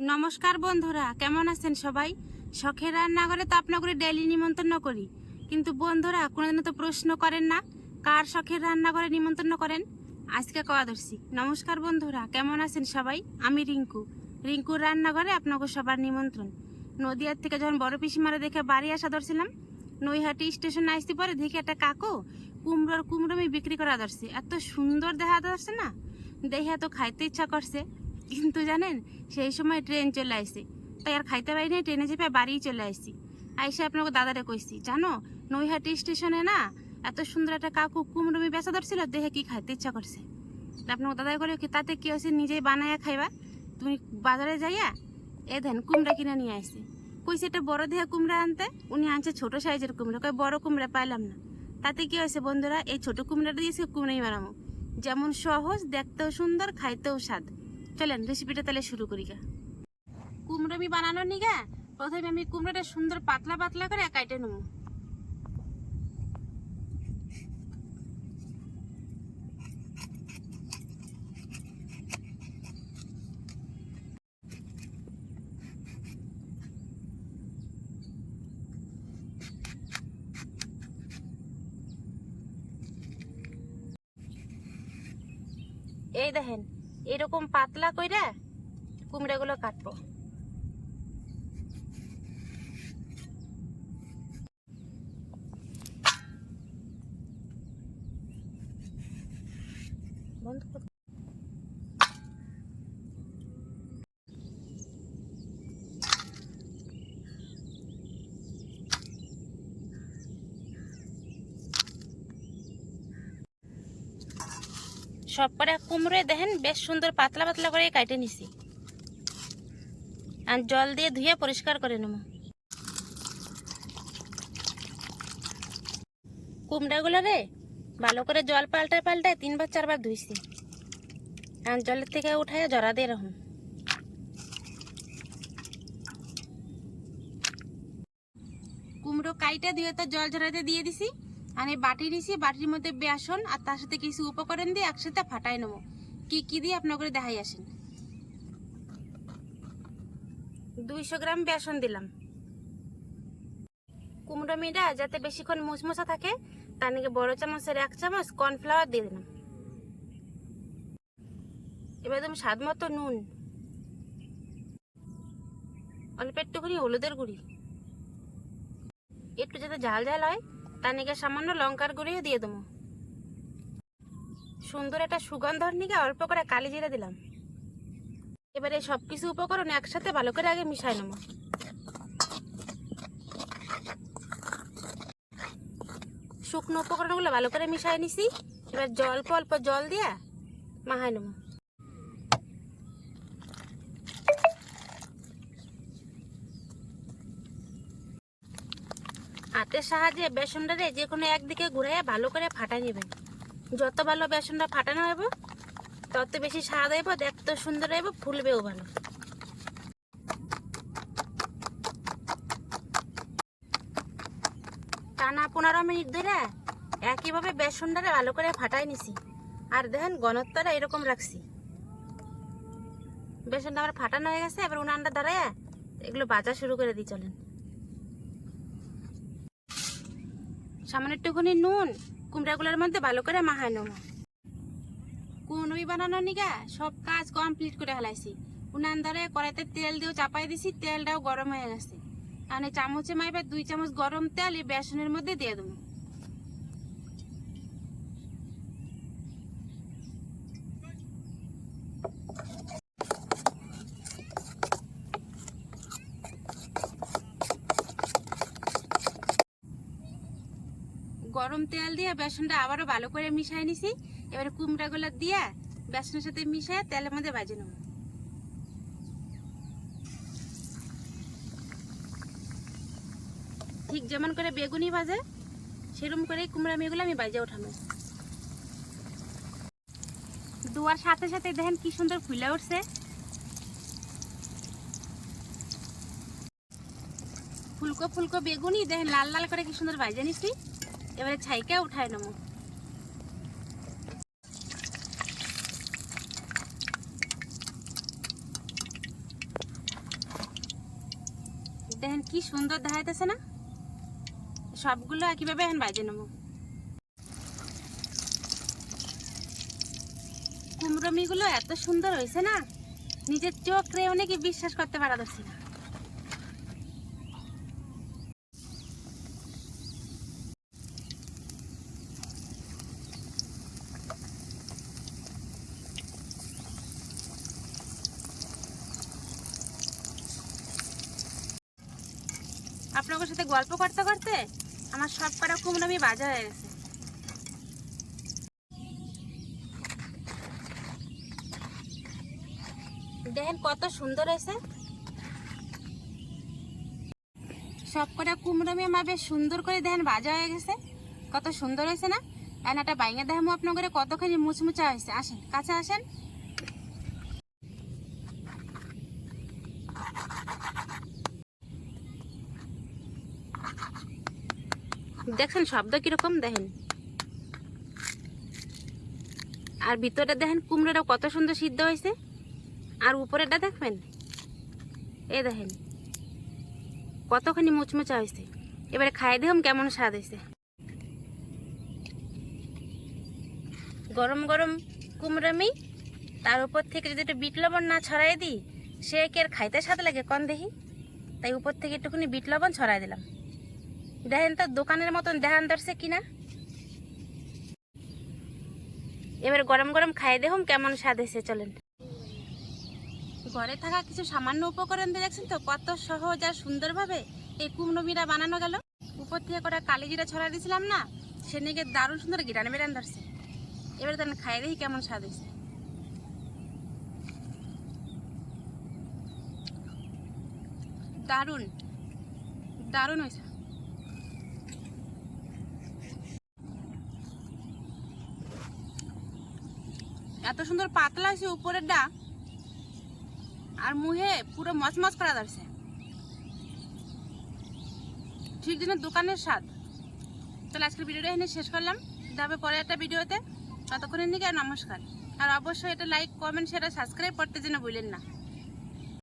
নমস্কার বন্ধুরা, কেমন আছেন সবাই? শখের রান্নাঘরে তো আপনাকে ডেলি নিমন্ত্রণ করি। কিন্তু বন্ধুরা, কোনোদিনও তো প্রশ্ন করেন না, কার শখের রান্নাঘরে নিমন্ত্রণ করেন? আজকে কয়া ধরছি নমস্কার বন্ধুরা, কেমন আছেন সবাই? আমি রিঙ্কু। রিঙ্কুর রান্নাঘরে আপনাকে সবার নিমন্ত্রণ। নদিয়ার থেকে যখন বড় পিসিমারা দেখে বাড়ি আসা ধরছিলাম, নৈহাটি স্টেশনে আসতে পরে দেখি একটা কাকু কুমড়োর কুমড়োমি বিক্রি করা ধরছে এত সুন্দর দেখা ধরছে না? দেখে তো খাইতে ইচ্ছা করছে। কিন্তু জানেন, সেই সময় ট্রেন চলে আসছে। তাই আর খাইতে পারি নাই ট্রেনে চেপে বাড়ি চলে আসছি। আইসে আপনাকে দাদারে কইছি, জানো, নৈহাটি স্টেশনে না, এত সুন্দর একটা কাকু কুমড়োমি বেচা ধরছিল দেখে কি খাইতে ইচ্ছা করছে? আপনাকে দাদাই বলে কি, তাতে কি হয়েছে, নিজেই বানাইয়া খাইবা? তুমি বাজারে যাইয়া, এ দেন কুমড়া কিনে নিয়ে আসছে। কইছে, একটা বড় দেহা কুমড়া আনতে? উনি আনছে ছোট সাইজের কুমড়া কই বড় কুমড়া পাইলাম না। তাতে কি হয়েছে বন্ধুরা, এই ছোট কুমড়াটা দিয়েছে, কুমড়াই বানাবো। যেমন সহজ, দেখতেও সুন্দর, খাইতেও স্বাদ। চলেন রেসিপিটা তাহলে শুরু করি গা। কুমড়ো আমি বানানোর নিগা প্রথমে আমি কুমড়োটা সুন্দর পাতলা পাতলা করে কাইটে নেব। এই দেখেন এরকম পাতলা কইরা কুমড়াগুলো কাটবো। বন্ধ সব করে কুমড়ে দেখেন, বেশ সুন্দর পাতলা পাতলা করে কাটে নিছি। আর জল দিয়ে ধুয়ে পরিষ্কার করে নেব। কুমড়াগুলো রে, ভালো করে জল পাল্টায় পাল্টায় তিনবার, চারবার ধুইছি। আর জলের থেকে উঠায় জরা দিয়ে রাখুন। কুমড়ো কাইটা দিয়ে তো জল ঝরাতে দিয়ে দিছি। আর এই বাটি নিছি বাটির মধ্যে বেসন আর তার সাথে কিছু উপকরণ দিয়ে একসাথে ফাটাই নেব। কি কি দিয়ে আপনাকে দেখাই আসেন। দুইশো গ্রাম বেসন দিলাম। কুমড়ো মিটা যাতে বেশিক্ষণ মুসমুসা থাকে, তার নাকি বড় চামচের এক চামচ কর্নফ্লাওয়ার দিয়ে দিলাম। এবার একদম স্বাদ মতো নুন। অল্প একটুখানি হলুদের গুঁড়ি। একটু যাতে ঝাল ঝাল হয় তার নিকে সামান্য লঙ্কার গুঁড়িও দিয়ে দেবো। সুন্দর একটা সুগন্ধর নিকে অল্প করে কালি জিরে দিলাম। এবারে সব কিছু উপকরণ একসাথে ভালো করে আগে মিশাই নেব। শুকনো উপকরণগুলো ভালো করে মিশাই নিছি। এবার জল অল্প জল দিয়ে মাহাই নেব। হাতের সাহায্যে বেসনটারে যে কোনো একদিকে ঘুরাইয়া ভালো করে ফাটাই নেবেন। যত ভালো বেসনটা ফাটানো হইব, তত বেশি স্বাদ হইব, দেখতে সুন্দর হইব, ফুলবেও ভালো। টানা পনেরো মিনিট ধরে একইভাবে বেসনটারে ভালো করে ফাটাই নিছি। আর দেখেন গণত্বটা এরকম রাখছি। বেসনটা আমার ফাটানো হয়ে গেছে, এবার উনানটা দাঁড়ায় এগুলো বাজা শুরু করে দিই, চলেন। সামান্য একটুখানি নুন কুমড়াগুলোর মধ্যে ভালো করে মাহা নেব। কুনুই বানানো নিগা, সব কাজ কমপ্লিট করে ফেলাইছি। উনান ধরে কড়াইতে তেল দিয়েও চাপাই দিছি, তেলটাও গরম হয়ে গেছে। আর চামচে মাইবার দুই চামচ গরম তেল, এই বেসনের মধ্যে দিয়ে দেবো। গরম তেল দিয়ে বেসনটা আবারও ভালো করে মিশাই নিছি। এবারে কুমড়াগুলো দিয়ে বেসনের সাথে মিশিয়ে তেলের মধ্যে ভাজে নেব। ঠিক যেমন করে বেগুনি ভাজে সেরকম করে কুমড়া মেয়েগুলো আমি বাজে ওঠানো দুয়ার সাথে সাথে দেখেন কি সুন্দর ফুলে উঠছে। ফুলকো ফুলকো বেগুনি, দেখেন লাল লাল করে কি সুন্দর ভাজে নিছি। এবারে ছাইকে উঠায় নেব। দেখেন কি সুন্দর দেখাইতেছে না? সবগুলো একইভাবে এখন বাইজে নেব। কুমড়োমিগুলো এত সুন্দর হয়েছে না? নিজের চোখ রে অনেকে বিশ্বাস করতে পারা যাচ্ছে না। আপনাদের সাথে গল্প করতে করতে আমার সব কটা কুমড়ো আমি বাজা হয়ে গেছে। দেখেন কত সুন্দর হয়েছে। সব কটা কুমড়ো আমি আমার বেশ সুন্দর করে দেখেন বাজা হয়ে গেছে। কত সুন্দর হয়েছে না? একটা বাইঙে দেখামো আপনাদের কতখানি মুচমুচা হয়েছে। আসেন, কাছে আসেন। দেখেন, শব্দ কীরকম দেখেন। আর ভিতরটা দেখেন, কুমড়োটা কত সুন্দর সিদ্ধ হয়েছে। আর উপরেরটা দেখবেন? এ দেখেন, কতখানি মুচমুচা হয়েছে। এবারে খাই দেখুন কেমন স্বাদ হয়েছে। গরম গরম কুমড়ামি তার উপর থেকে যদি একটু বিট লবণ না ছড়াই দিই, সে কি আর খাইতে স্বাদ লাগে? কন দেখি? তাই উপর থেকে একটুখানি বিট লবণ ছড়াই দিলাম। দেখেন তো, দোকানের মতন দেখান ধরছে কিনা। এবার গরম গরম খাইয়ে দেখুন কেমন স্বাদ হয়েছে, চলেন। ঘরে থাকা কিছু সামান্য উপকরণ দিয়ে দেখছেন তো, কত সহজ আর সুন্দরভাবে এই কুমড়ো মিরা বানানো গেল। উপর থেকে কটা কালি জিরা ছড়া দিয়েছিলাম না, সে নিয়ে দারুণ সুন্দর গিরান বেরান ধরছে। এবার তাহলে খাই দেখি কেমন স্বাদ হয়েছে। দারুণ দারুণ হয়েছে। এত সুন্দর পাতলা আছে উপরের ডা। আর মুহে পুরো মচমচ করা ধরছে। ঠিক যেন দোকানের স্বাদ। তাহলে আজকের ভিডিওটা এখানে শেষ করলাম। যাবে পরে একটা ভিডিওতে। ততক্ষণের দিকে নমস্কার। আর অবশ্যই এটা লাইক কমেন্ট শেয়ার সাবস্ক্রাইব করতে যেন ভুলেন না।